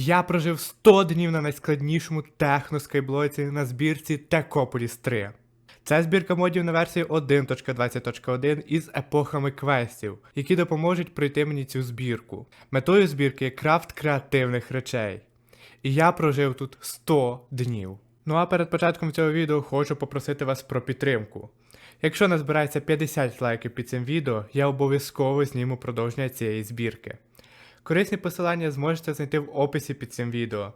Я прожив 100 днів на найскладнішому техноскайблоці на збірці Techopolis 3. Це збірка модів на версії 1.20.1 із епохами квестів, які допоможуть пройти мені цю збірку. Метою збірки є крафт креативних речей. І я прожив тут 100 днів. Ну а перед початком цього відео хочу попросити вас про підтримку. Якщо назбирається 50 лайків під цим відео, я обов'язково зніму продовження цієї збірки. Корисні посилання зможете знайти в описі під цим відео.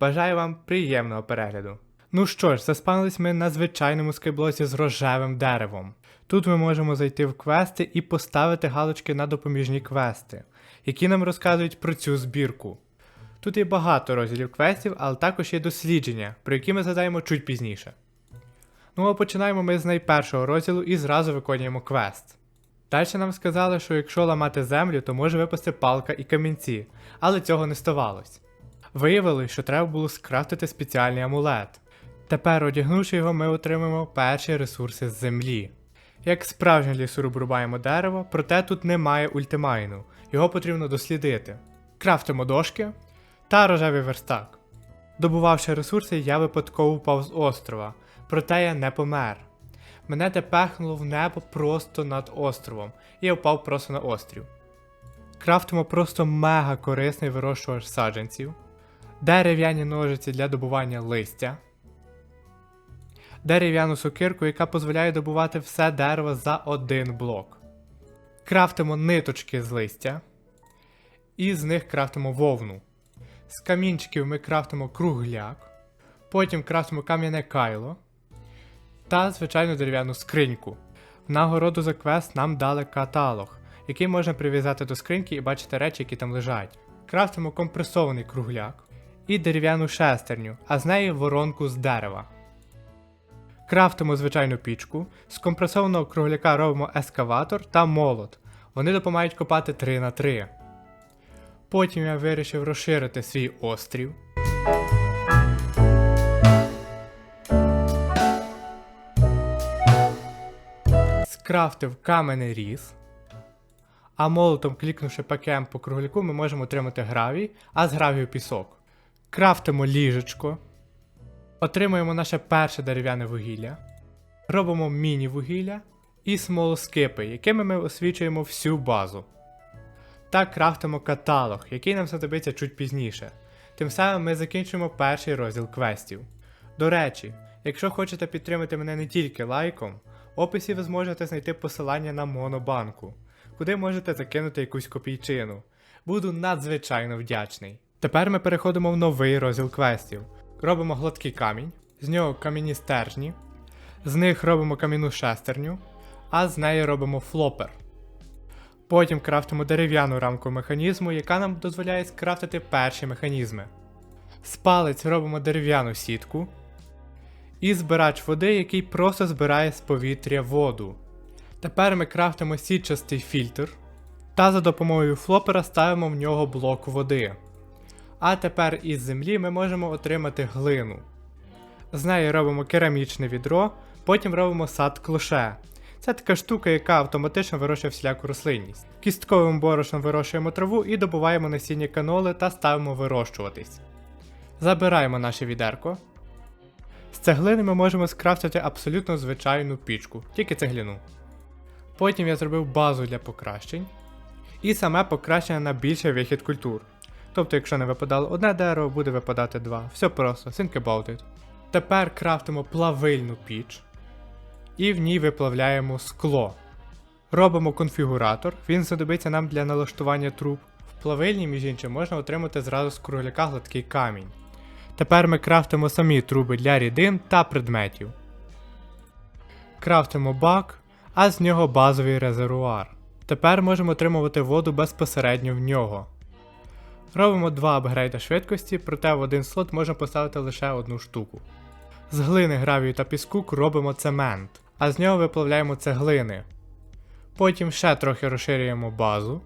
Бажаю вам приємного перегляду. Ну що ж, заспанились ми на звичайному скайблоці з рожевим деревом. Тут ми можемо зайти в квести і поставити галочки на допоміжні квести, які нам розказують про цю збірку. Тут є багато розділів квестів, але також є дослідження, про які ми згадаємо чуть пізніше. Ну а починаємо ми з найпершого розділу і зразу виконуємо квест. Далі нам сказали, що якщо ламати землю, то може випасти палка і камінці, але цього не ставалось. Виявили, що треба було скрафтити спеціальний амулет. Тепер, одягнувши його, ми отримаємо перші ресурси з землі. Як справжні лісоруб рубаємо дерево, проте тут немає ультимайну, його потрібно дослідити. Крафтимо дошки та рожевий верстак. Добувавши ресурси, я випадково впав з острова, проте я не помер. Мене те пехнуло в небо просто над островом, і я впав просто на острів. Крафтимо просто мега корисний вирощувач саджанців, дерев'яні ножиці для добування листя, дерев'яну сокирку, яка дозволяє добувати все дерево за один блок. Крафтимо ниточки з листя, і з них крафтимо вовну. З камінчиків ми крафтимо кругляк, потім крафтимо кам'яне кайло та звичайну дерев'яну скриньку. В нагороду за квест нам дали каталог, який можна прив'язати до скриньки і бачити речі, які там лежать. Крафтимо компресований кругляк і дерев'яну шестерню, а з неї воронку з дерева. Крафтимо звичайну пічку, з компресованого кругляка робимо ескаватор та молот. Вони допомагають копати 3 на 3. Потім я вирішив розширити свій острів. Скрафтив каменний різ. А молотом, клікнувши пакем по кругляку, ми можемо отримати гравій, а з гравію пісок. Крафтимо ліжечко. Отримуємо наше перше дерев'яне вугілля. Робимо міні-вугілля і смолоскипи, якими ми освічуємо всю базу. Та крафтимо каталог, який нам знадобиться чуть пізніше. Тим самим ми закінчуємо перший розділ квестів. До речі, якщо хочете підтримати мене не тільки лайком, в описі ви зможете знайти посилання на монобанку, куди можете закинути якусь копійчину. Буду надзвичайно вдячний. Тепер ми переходимо в новий розділ квестів. Робимо гладкий камінь, з нього кам'яні стержні, з них робимо кам'яну шестерню, а з неї робимо флопер. Потім крафтимо дерев'яну рамку механізму, яка нам дозволяє скрафтити перші механізми. З палець робимо дерев'яну сітку. І збирач води, який просто збирає з повітря воду. Тепер ми крафтимо сітчастий фільтр. Та за допомогою флопера ставимо в нього блок води. А тепер із землі ми можемо отримати глину. З неї робимо керамічне відро, потім робимо сад клоше. Це така штука, яка автоматично вирощує всіляку рослинність. Кістковим борошном вирощуємо траву і добуваємо насіння каноли та ставимо вирощуватись. Забираємо наше відерко. Цеглини ми можемо скрафтити абсолютно звичайну пічку, тільки цегляну. Потім я зробив базу для покращень. І саме покращення на більший вихід культур. Тобто, якщо не випадало одне дерево, буде випадати два. Все просто, think about it. Тепер крафтимо плавильну піч і в ній виплавляємо скло. Робимо конфігуратор, він знадобиться нам для налаштування труб. В плавильні, між іншим, можна отримати зразу з кругляка гладкий камінь. Тепер ми крафтимо самі труби для рідин та предметів. Крафтимо бак, а з нього базовий резервуар. Тепер можемо отримувати воду безпосередньо в нього. Робимо два апгрейда швидкості, проте в один слот можна поставити лише одну штуку. З глини, гравію та піску робимо цемент, а з нього виплавляємо цеглини. Потім ще трохи розширюємо базу.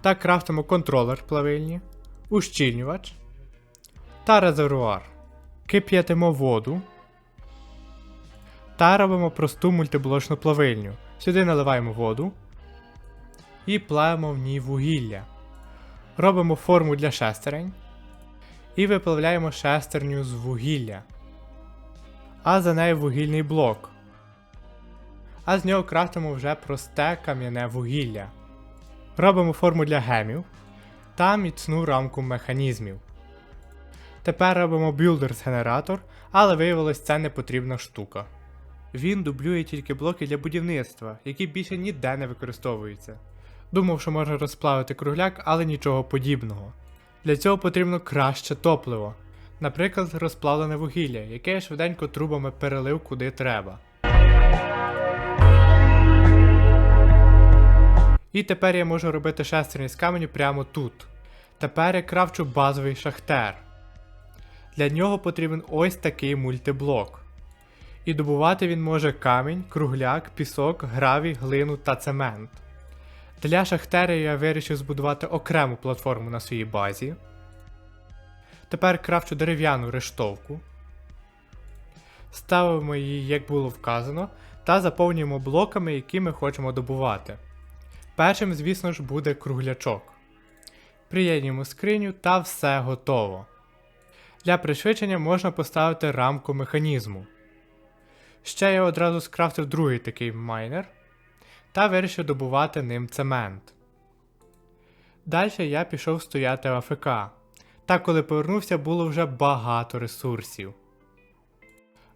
Та крафтимо контролер плавильні, ущільнювач та резервуар. Кип'ятимо воду. Та робимо просту мультиблочну плавильню. Сюди наливаємо воду і плавимо в ній вугілля. Робимо форму для шестерень і виплавляємо шестерню з вугілля. А за нею вугільний блок. А з нього крафтимо вже просте кам'яне вугілля. Робимо форму для гемів та міцну рамку механізмів. Тепер робимо Builders генератор, але виявилось це не потрібна штука. Він дублює тільки блоки для будівництва, які більше ніде не використовуються. Думав, що можна розплавити кругляк, але нічого подібного. Для цього потрібно краще топливо, наприклад, розплавлене вугілля, яке я швиденько трубами перелив куди треба. І тепер я можу робити шестерні з каменю прямо тут. Тепер я кравчу базовий шахтер. Для нього потрібен ось такий мультиблок. І добувати він може камінь, кругляк, пісок, гравій, глину та цемент. Для шахтера я вирішив збудувати окрему платформу на своїй базі. Тепер крафчу дерев'яну рештовку. Ставимо її, як було вказано, та заповнюємо блоками, які ми хочемо добувати. Першим, звісно ж, буде круглячок. Приєднуємо скриню та все готово. Для пришвидшення можна поставити рамку механізму. Ще я одразу скрафтив другий такий майнер та вирішив добувати ним цемент. Далі я пішов стояти в АФК, та коли повернувся, було вже багато ресурсів.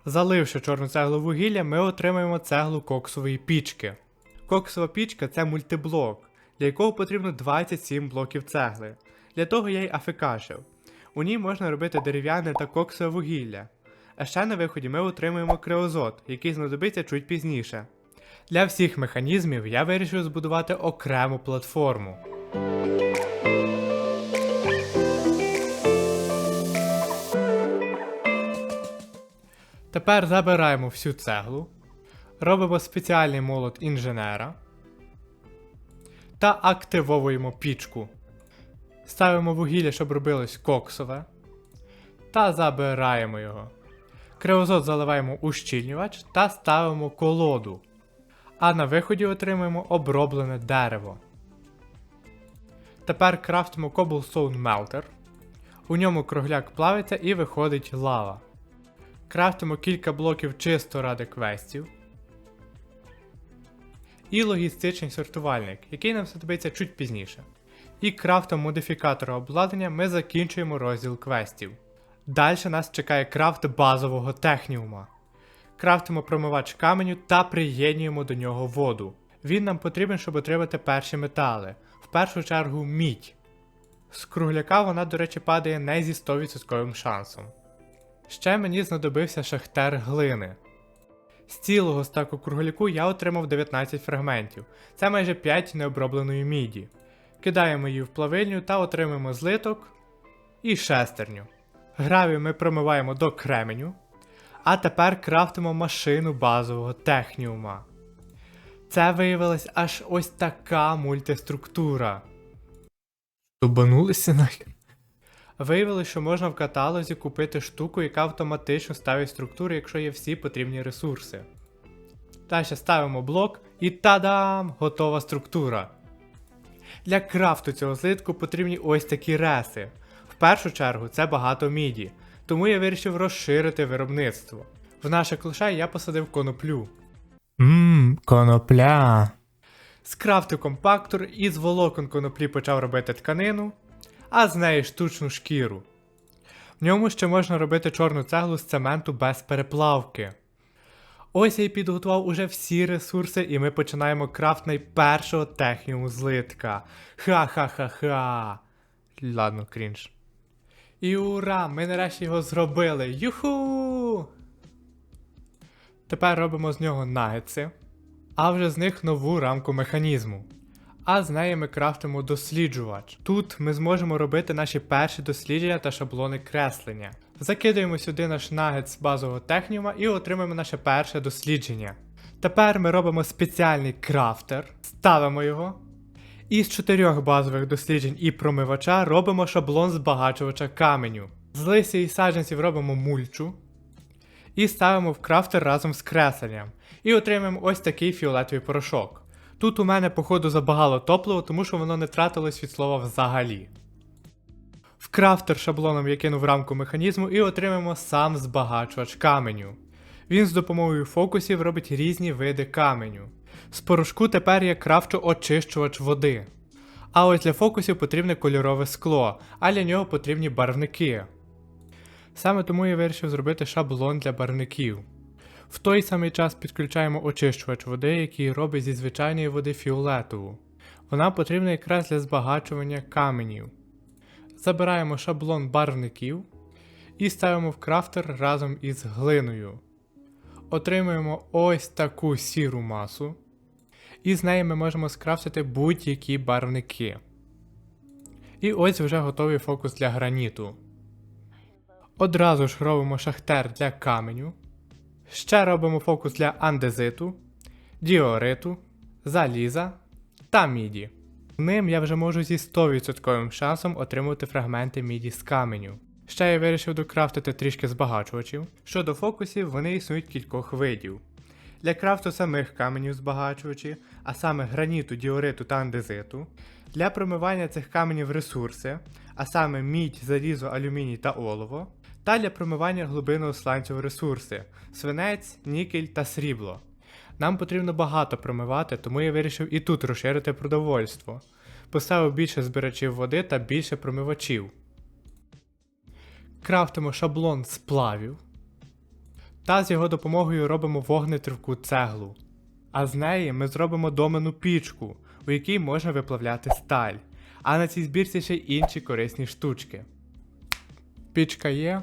Заливши чорну цеглу вугілля, ми отримаємо цеглу коксової пічки. Коксова пічка це мультиблок, для якого потрібно 27 блоків цегли. Для того я й афекашив. У ній можна робити дерев'яне та коксове вугілля. А ще на виході ми отримуємо криозот, який знадобиться чуть пізніше. Для всіх механізмів я вирішив збудувати окрему платформу. Тепер забираємо всю цеглу, робимо спеціальний молот інженера та активовуємо пічку. Ставимо вугілля, щоб робилось коксове, та забираємо його. Криозот заливаємо у щільнювач та ставимо колоду. А на виході отримуємо оброблене дерево. Тепер крафтимо Cobblestone Melter. У ньому кругляк плавиться і виходить лава. Крафтимо кілька блоків чисто ради квестів. І логістичний сортувальник, який нам знадобиться чуть пізніше. І крафтом модифікатора обладнання ми закінчуємо розділ квестів. Далі нас чекає крафт базового техніума. Крафтимо промивач каменю та приєднуємо до нього воду. Він нам потрібен, щоб отримати перші метали, в першу чергу мідь. З кругляка вона, до речі, падає не зі 100% шансом. Ще мені знадобився шахтер глини. З цілого стаку кругляку я отримав 19 фрагментів, це майже 5 необробленої міді. Кидаємо її в плавильню та отримуємо злиток і шестерню. Гравію ми промиваємо до кременю. А тепер крафтимо машину базового техніума. Це виявилась аж ось така мультиструктура. Тубанулися нахер. Виявилось, що можна в каталозі купити штуку, яка автоматично ставить структури, якщо є всі потрібні ресурси. Далі ставимо блок і тадам! Готова структура. Для крафту цього злитку потрібні ось такі реси. В першу чергу це багато міді, тому я вирішив розширити виробництво. В наше клуша я посадив коноплю. Ммм, конопля. Скрафтив компактор і з волокон коноплі почав робити тканину, а з неї штучну шкіру. В ньому ще можна робити чорну цеглу з цементу без переплавки. Ось я і підготував уже всі ресурси, і ми починаємо крафт найпершого техніуму злитка. Ха-ха-ха-ха. Ладно, крінж. І ура! Ми нарешті його зробили! Юху! Тепер робимо з нього нагетси, а вже з них нову рамку механізму. А з неї ми крафтимо досліджувач. Тут ми зможемо робити наші перші дослідження та шаблони креслення. Закидуємо сюди наш нагет з базового техніума і отримаємо наше перше дослідження. Тепер ми робимо спеціальний крафтер, ставимо його. Із чотирьох базових досліджень і промивача робимо шаблон збагачувача каменю. З листя і саджанців робимо мульчу. І ставимо в крафтер разом з кресленням. І отримаємо ось такий фіолетовий порошок. Тут у мене, походу, забагало топлива, тому що воно не тратилось від слова взагалі. В крафтер шаблоном я кинув рамку механізму і отримаємо сам збагачувач каменю. Він з допомогою фокусів робить різні види каменю. З порошку тепер я крафчу очищувач води. А ось для фокусів потрібне кольорове скло, а для нього потрібні барвники. Саме тому я вирішив зробити шаблон для барвників. В той самий час підключаємо очищувач води, який робить зі звичайної води фіолетову. Вона потрібна якраз для збагачування каменів. Забираємо шаблон барвників і ставимо в крафтер разом із глиною. Отримуємо ось таку сіру масу. І з неї ми можемо скрафтити будь-які барвники. І ось вже готовий фокус для граніту. Одразу ж робимо шахтер для каменю. Ще робимо фокус для андезиту, діориту, заліза та міді. Ним я вже можу зі 100% шансом отримувати фрагменти міді з каменю. Ще я вирішив докрафтити трішки збагачувачів. Щодо фокусів, вони існують кількох видів. Для крафту самих каменів збагачувачі, а саме граніту, діориту та андезиту. Для промивання цих каменів ресурси, а саме мідь, залізо, алюміній та олово. Та для промивання глибинного сланцю ресурси свинець, нікель та срібло. Нам потрібно багато промивати, тому я вирішив і тут розширити продовольство. Поставив більше збирачів води та більше промивачів. Крафтимо шаблон сплавів. Та з його допомогою робимо вогнетривку цеглу. А з неї ми зробимо домену пічку, у якій можна виплавляти сталь. А на цій збірці ще й інші корисні штучки. Пічка є.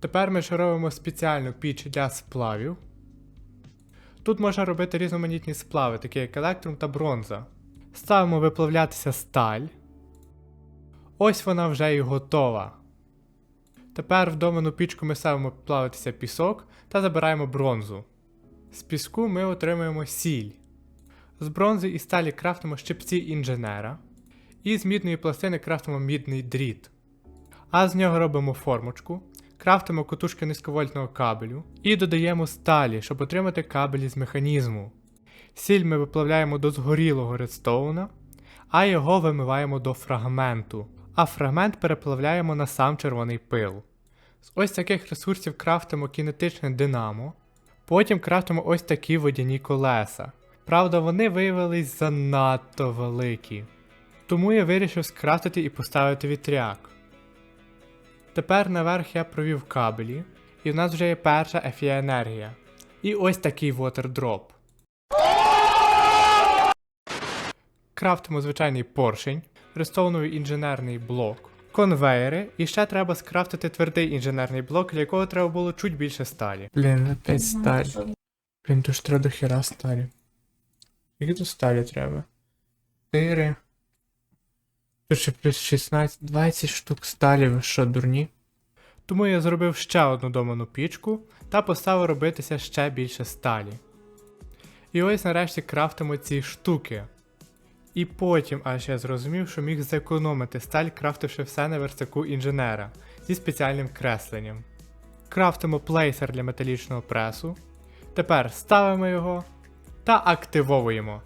Тепер ми ще робимо спеціальну піч для сплавів. Тут можна робити різноманітні сплави, такі як електрум та бронза. Ставимо виплавлятися сталь. Ось вона вже і готова. Тепер в домену пічку ми ставимо плавитися пісок та забираємо бронзу. З піску ми отримуємо сіль. З бронзи і сталі крафтимо щипці інженера. І з мідної пластини крафтимо мідний дріт. А з нього робимо формочку, крафтимо котушки низьковольтного кабелю і додаємо сталі, щоб отримати кабелі з механізму. Сіль ми виплавляємо до згорілого редстоуна, а його вимиваємо до фрагменту, а фрагмент переплавляємо на сам червоний пил. З ось таких ресурсів крафтимо кінетичне динамо, потім крафтимо ось такі водяні колеса. Правда, вони виявились занадто великі. Тому я вирішив скрафтити і поставити вітряк. Тепер наверх я провів кабелі, і в нас вже є перша FE енергія. І ось такий вотердроп. Крафтимо звичайний поршень, рестоуновий інженерний блок, конвейери, і ще треба скрафтити твердий інженерний блок, для якого треба було чуть більше сталі. Блін, опять сталь. Блін, тут ж треба до хера сталі. Скільки тут сталі треба? 4. Тут плюс 16, 20 штук сталі, ви що, дурні? Тому я зробив ще одну доману пічку та поставив робитися ще більше сталі. І ось нарешті крафтимо ці штуки. І потім аж я зрозумів, що міг зекономити сталь, крафтивши все на верстаку інженера зі спеціальним кресленням. Крафтимо плейсер для металічного пресу. Тепер ставимо його та активовуємо.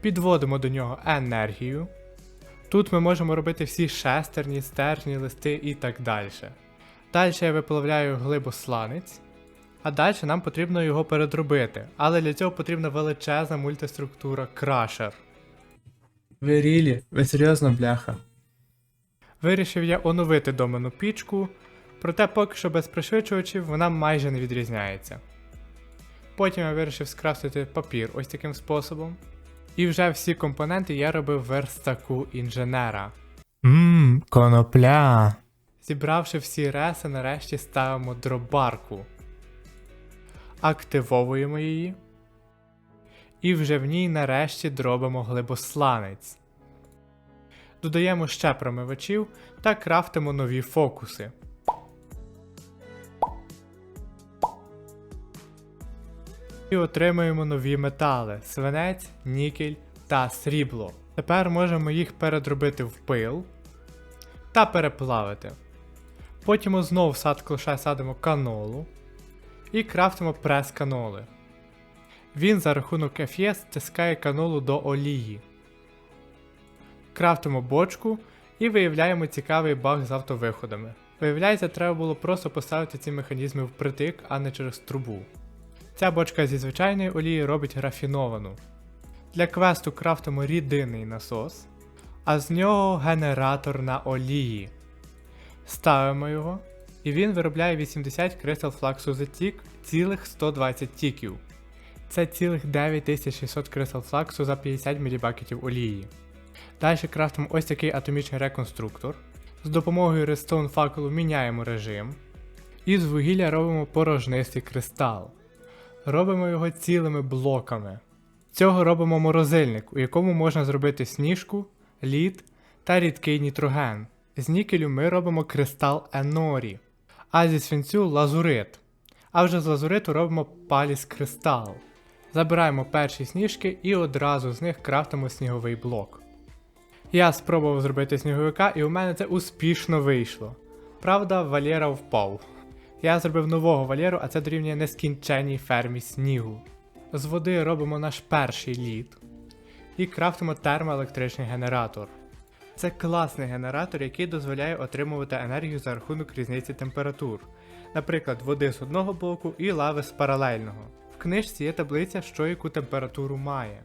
Підводимо до нього енергію. Тут ми можемо робити всі шестерні, стержні, листи і так далі. Далі я виплавляю глибосланець, а далі нам потрібно його передробити, але для цього потрібна величезна мультиструктура крашер. Ви рілі? Ви серйозно, бляха? Вирішив я оновити домену пічку, проте поки що без пришвидшувачів вона майже не відрізняється. Потім я вирішив скрафтити папір ось таким способом. І вже всі компоненти я робив в верстаку інженера. Ммм, конопля. Зібравши всі реси, нарешті ставимо дробарку. Активовуємо її. І вже в ній нарешті дробимо глибосланець. Додаємо ще промивачів та крафтимо нові фокуси. І отримуємо нові метали: свинець, нікель та срібло. Тепер можемо їх передробити в пил та переплавити. Потім знову в сад клоша садимо канолу і крафтимо прес каноли. Він за рахунок FE стискає канолу до олії. Крафтимо бочку І виявляємо цікавий баг з автовиходами. Виявляється, треба було просто поставити ці механізми впритик, а не через трубу. Ця бочка зі звичайної олії робить рафіновану. Для квесту крафтимо рідинний насос, а з нього генератор на олії. Ставимо його, і він виробляє 80 крисел флаксу за тік, цілих 120 тіків. Це цілих 9600 крисел флаксу за 50 мілібакетів олії. Далі крафтимо ось такий атомічний реконструктор. З допомогою редстоун факелу міняємо режим. І з вугілля робимо порожнистий кристал. Робимо його цілими блоками. Цього робимо морозильник, у якому можна зробити сніжку, лід та рідкий нітроген. З нікелю ми робимо кристал Енорі, а зі свинцю лазурит. А вже з лазуриту робимо паліс кристал. Забираємо перші сніжки і одразу з них крафтимо сніговий блок. Я спробував зробити сніговика, і у мене це успішно вийшло. Правда, Валєра впав. Я зробив нового Валєру, а це дорівнює нескінченній фермі снігу. З води робимо наш перший лід і крафтимо термоелектричний генератор. Це класний генератор, який дозволяє отримувати енергію за рахунок різниці температур, наприклад, води з одного блоку і лави з паралельного. В книжці є таблиця, що яку температуру має.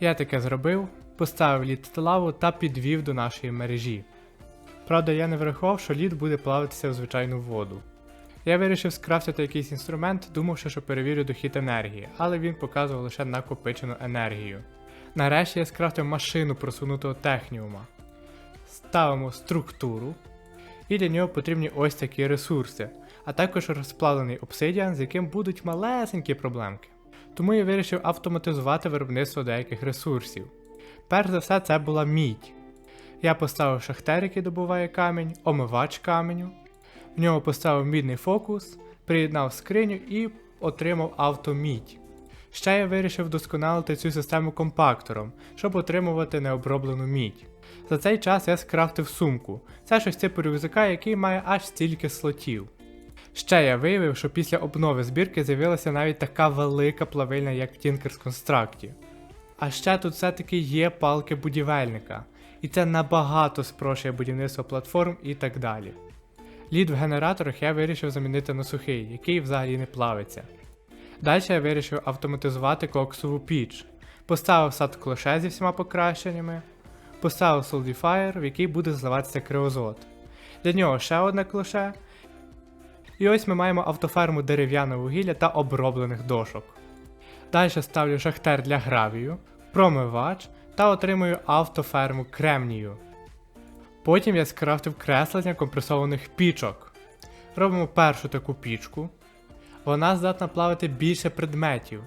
Я таке зробив, поставив лід та лаву та підвів до нашої мережі. Правда, я не врахував, що лід буде плавитися в звичайну воду. Я вирішив скрафтити якийсь інструмент, думавши, що перевірю дохід енергії, але він показував лише накопичену енергію. Нарешті я скрафтив машину просунутого техніума. Ставимо структуру, і для нього потрібні ось такі ресурси, а також розплавлений обсидіан, з яким будуть малесенькі проблемки. Тому я вирішив автоматизувати виробництво деяких ресурсів. Перш за все, це була мідь. Я поставив шахтер, який добуває камінь, омивач каменю. В нього поставив мідний фокус, приєднав скриню і отримав автомідь. Ще я вирішив вдосконалити цю систему компактором, щоб отримувати необроблену мідь. За цей час я скрафтив сумку. Це щось типу рюкзака, який має аж стільки слотів. Ще я виявив, що після обнови збірки з'явилася навіть така велика плавильня, як в Tinker's Construct. А ще тут все-таки є палки будівельника, і це набагато спрощує будівництво платформ і так далі. Лід в генераторах я вирішив замінити на сухий, який взагалі не плавиться. Далі я вирішив автоматизувати коксову піч. Поставив сад клоше зі всіма покращеннями, поставив Solidifyer, в який буде зливатися криозот. Для нього ще одне клоше. І ось ми маємо автоферму дерев'яного вугілля та оброблених дошок. Далі ставлю шахтер для гравію, промивач та отримую автоферму кремнію. Потім я скрафтив креслення компресованих пічок. Робимо першу таку пічку. Вона здатна плавити більше предметів.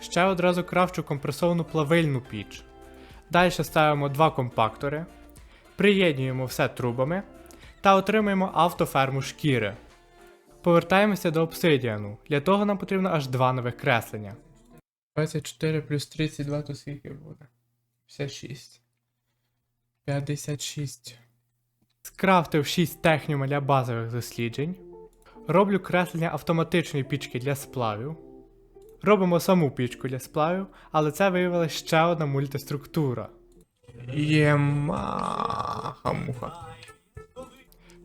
Ще одразу крафчу компресовану плавильну піч. Далі ставимо два компактори, приєднуємо все трубами та отримуємо автоферму шкіри. Повертаємося до обсидіану. Для того нам потрібно аж два нових креслення. 24 плюс 32 то скільки буде? 56. 56. Скрафтив 6 техніума для базових досліджень. Роблю креслення автоматичної пічки для сплавів. Робимо саму пічку для сплавів, але це виявилася ще одна мультиструктура. Ємаха муха.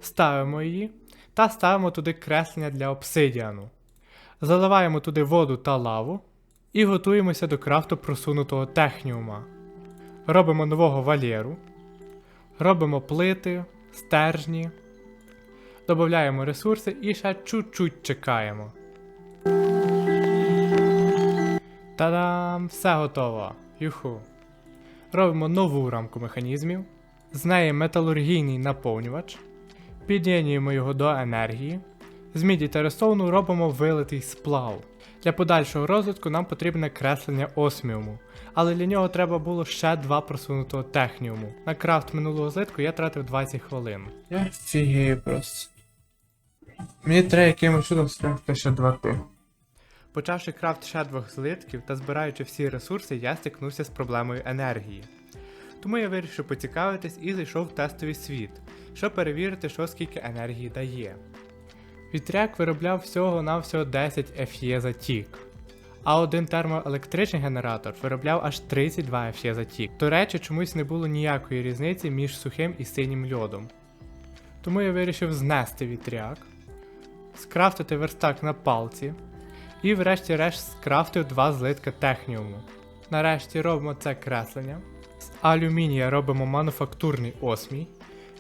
Ставимо її та ставимо туди креслення для обсидіану. Заливаємо туди воду та лаву і готуємося до крафту просунутого техніума. Робимо нового валєру. Робимо плити, стержні. Додаємо ресурси і ще чуть-чуть чекаємо. Та-дам! Все готово. Юху. Робимо нову рамку механізмів. З неї металургійний наповнювач. Під'єднуємо його до енергії. З міді та рестоуну робимо вилитий сплав. Для подальшого розвитку нам потрібне креслення осміуму, але для нього треба було ще два просунутого техніуму. На крафт минулого злитку я тратив 20 хвилин. Я фігею просто. Мені треба якимось чудом скрафти ще два ти. Почавши крафт ще двох злитків та збираючи всі ресурси, я стикнувся з проблемою енергії. Тому я вирішив поцікавитись і зайшов в тестовий світ, щоб перевірити, що скільки енергії дає. Вітряк виробляв всього-навсього 10 FE за тік. А один термоелектричний генератор виробляв аж 32 FE за тік. До речі, чомусь не було ніякої різниці між сухим і синім льодом. Тому я вирішив знести вітряк, скрафтити верстак на палці і врешті-решт скрафтив два злитка техніуму. Нарешті робимо це креслення. З алюмінія робимо мануфактурний осмій.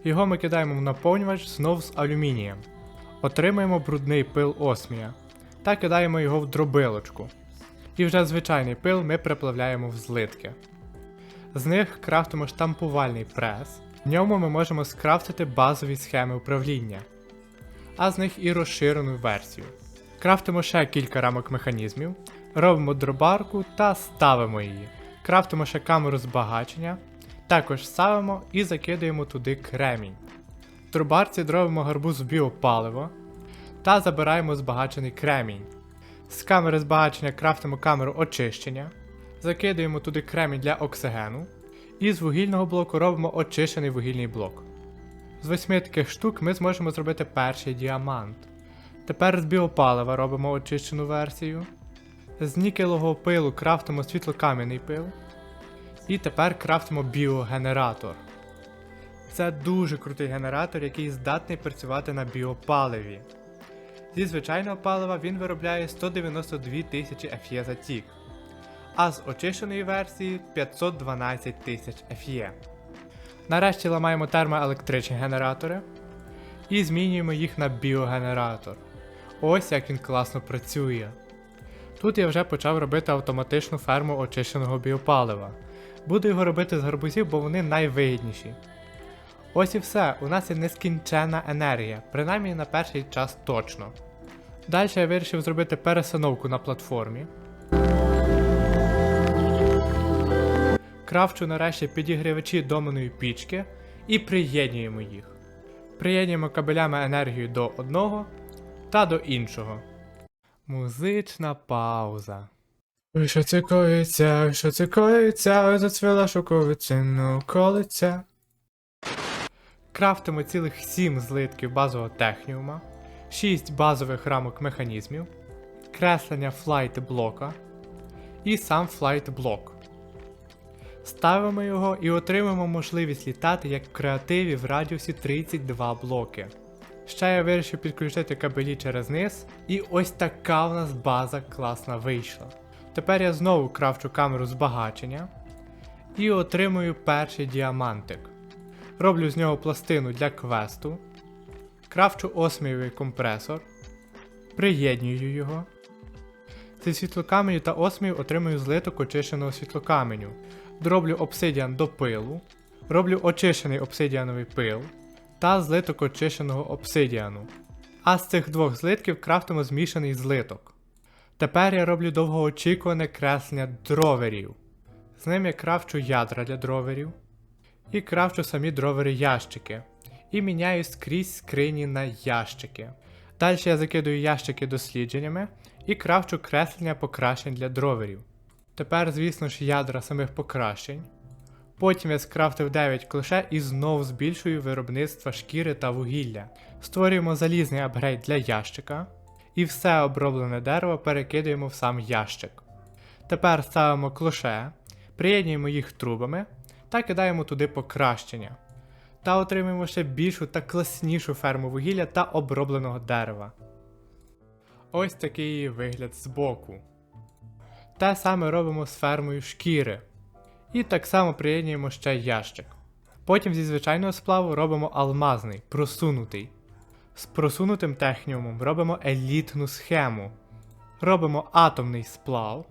Його ми кидаємо в наповнювач знов з алюмінієм. Отримаємо брудний пил осмія та кидаємо його в дробилочку. І вже звичайний пил ми приплавляємо в злитки. З них крафтимо штампувальний прес. В ньому ми можемо скрафтити базові схеми управління, а з них і розширену версію. Крафтимо ще кілька рамок механізмів, робимо дробарку та ставимо її. Крафтимо ще камеру збагачення, також ставимо і закидаємо туди кремінь. В дробарці робимо гарбуз в біопаливо та забираємо збагачений кремінь. З камери збагачення крафтимо камеру очищення, закидаємо туди кремінь для оксигену, і з вугільного блоку робимо очищений вугільний блок. З восьми таких штук ми зможемо зробити перший діамант. Тепер з біопалива робимо очищену версію. З нікелового пилу крафтимо світлокам'яний пил. І тепер крафтимо біогенератор. Це дуже крутий генератор, який здатний працювати на біопаливі. Зі звичайного палива він виробляє 192 тисячі FE за тік, а з очищеної версії 512 тисяч FE. Нарешті ламаємо термоелектричні генератори і змінюємо їх на біогенератор. Ось як він класно працює. Тут я вже почав робити автоматичну ферму очищеного біопалива. Буду його робити з гарбузів, бо вони найвигідніші. Ось і все, у нас є нескінченна енергія, принаймні на перший час точно. Далі я вирішив зробити пересановку на платформі. Крафчу нарешті підігрівачі доменної пічки і приєднуємо їх. Приєднуємо кабелями енергію до одного та до іншого. Музична пауза. Ой, що це коїться, що це коїться, ой, зацвіла шоковицину колиця. Крафтимо цілих 7 злитків базового техніума, 6 базових рамок механізмів, креслення флайт блока і сам флайт блок. Ставимо його і отримуємо можливість літати як в креативі в радіусі 32 блоки. Ще я вирішив підключити кабелі через низ, і ось така в нас база класна вийшла. Тепер я знову крафчу камеру збагачення і отримую перший діамантик. Роблю з нього пластину для квесту, крафчу осмієвий компресор, приєднюю його. Зі світлокаменю та осмію отримую злиток очищеного світлокаменю. Дроблю обсидіан до пилу, роблю очищений обсидіановий пил та злиток очищеного обсидіану. А з цих двох злитків крафтимо змішаний злиток. Тепер я роблю довгоочікуване креслення дроверів. З ним я крафчу ядра для дроверів і крафчу самі дровери ящики. І міняю скрізь скрині на ящики. Далі я закидую ящики дослідженнями і крафчу креслення покращень для дроверів. Тепер, звісно ж, ядра самих покращень. Потім я скрафтив 9 клише і знов збільшую виробництво шкіри та вугілля. Створюємо залізний апгрейд для ящика. І все оброблене дерево перекидаємо в сам ящик. Тепер ставимо клоше, приєднуємо їх трубами та кидаємо туди покращення. Та отримуємо ще більшу та класнішу ферму вугілля та обробленого дерева. Ось такий вигляд збоку. Те саме робимо з фермою шкіри. І так само приєднуємо ще ящик. Потім зі звичайного сплаву робимо алмазний, просунутий. З просунутим техніумом робимо елітну схему. Робимо атомний сплав.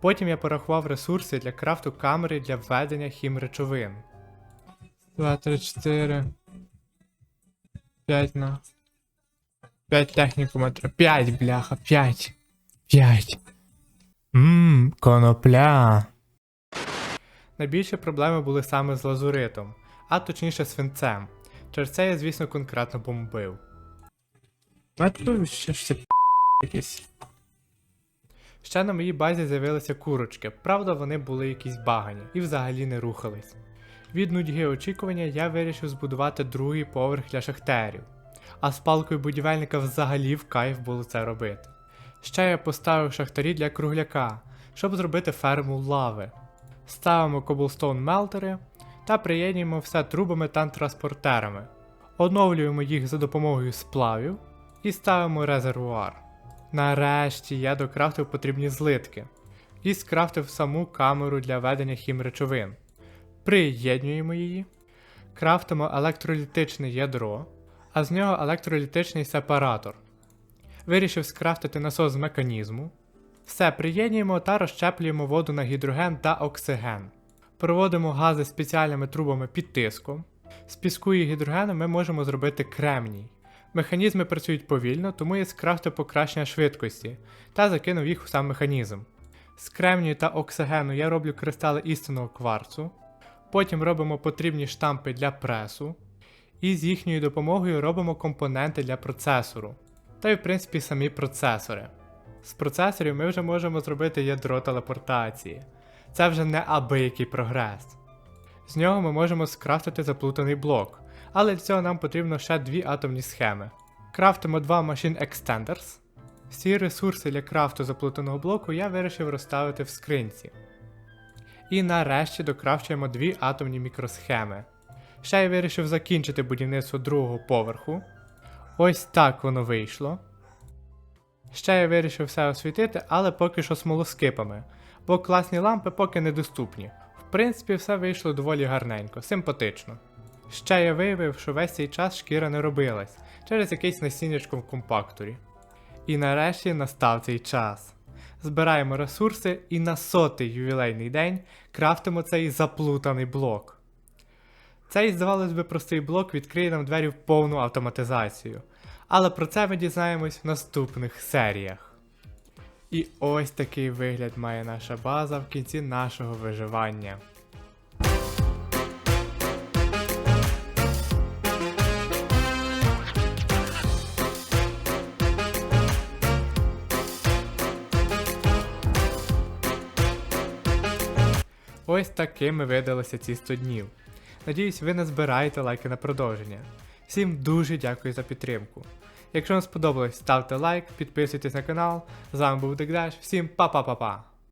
Потім я порахував ресурси для крафту камери для введення хімречовин. 2, 3, 4. 5 на. 5 технікометра. 5, бляха, 5. 5. Ммм, конопля. Найбільші проблеми були саме з лазуритом, а точніше свинцем. Через це я, звісно, конкретно бомбив. Тут ще. Ще на моїй базі з'явилися курочки, правда, вони були якісь багані і взагалі не рухались. Від нудьги очікування я вирішив збудувати другий поверх для шахтерів, а з палкою будівельника взагалі в кайф було це робити. Ще я поставив шахтарі для кругляка, щоб зробити ферму лави. Ставимо коблстоун мелтери та приєднуємо все трубами та транспортерами. Оновлюємо їх за допомогою сплавів і ставимо резервуар. Нарешті я докрафтив потрібні злитки і скрафтив саму камеру для ведення хімречовин. Приєднуємо її, крафтимо електролітичне ядро, а з нього електролітичний сепаратор. Вирішив скрафтити насос з механізму. Все приєднуємо та розщеплюємо воду на гідроген та оксиген. Проводимо гази спеціальними трубами під тиском. З піску і гідрогену ми можемо зробити кремній. Механізми працюють повільно, тому я скрафтив покращення швидкості та закинув їх у сам механізм. З кремнію та оксигену я роблю кристали істинного кварцу. Потім робимо потрібні штампи для пресу. І з їхньою допомогою робимо компоненти для процесору. Та й в принципі самі процесори. З процесорів ми вже можемо зробити ядро телепортації. Це вже не абиякий прогрес. З нього ми можемо скрафтити заплутаний блок, але для цього нам потрібно ще дві атомні схеми. Крафтимо два Machine Extenders. Всі ресурси для крафту заплутаного блоку я вирішив розставити в скринці. І нарешті докрафчуємо дві атомні мікросхеми. Ще я вирішив закінчити будівництво другого поверху. Ось так воно вийшло. Ще я вирішив все освітити, але поки що смолоскипами, бо класні лампи поки недоступні. В принципі, все вийшло доволі гарненько, симпатично. Ще я виявив, що весь цей час шкіра не робилась через якийсь насіннячко в компакторі. І нарешті настав цей час. Збираємо ресурси і на сотий ювілейний день крафтимо цей заплутаний блок. Цей, здавалось би, простий блок відкриє нам двері в повну автоматизацію. Але про це ми дізнаємось в наступних серіях. І ось такий вигляд має наша база в кінці нашого виживання. Ось такими видалися ці 100 днів. Надіюсь, ви не збираєте лайки на продовження. Всім дуже дякую за підтримку. Якщо вам сподобалось, ставте лайк, підписуйтесь на канал. З вами був Дегдаш. Всім па-па-па-па!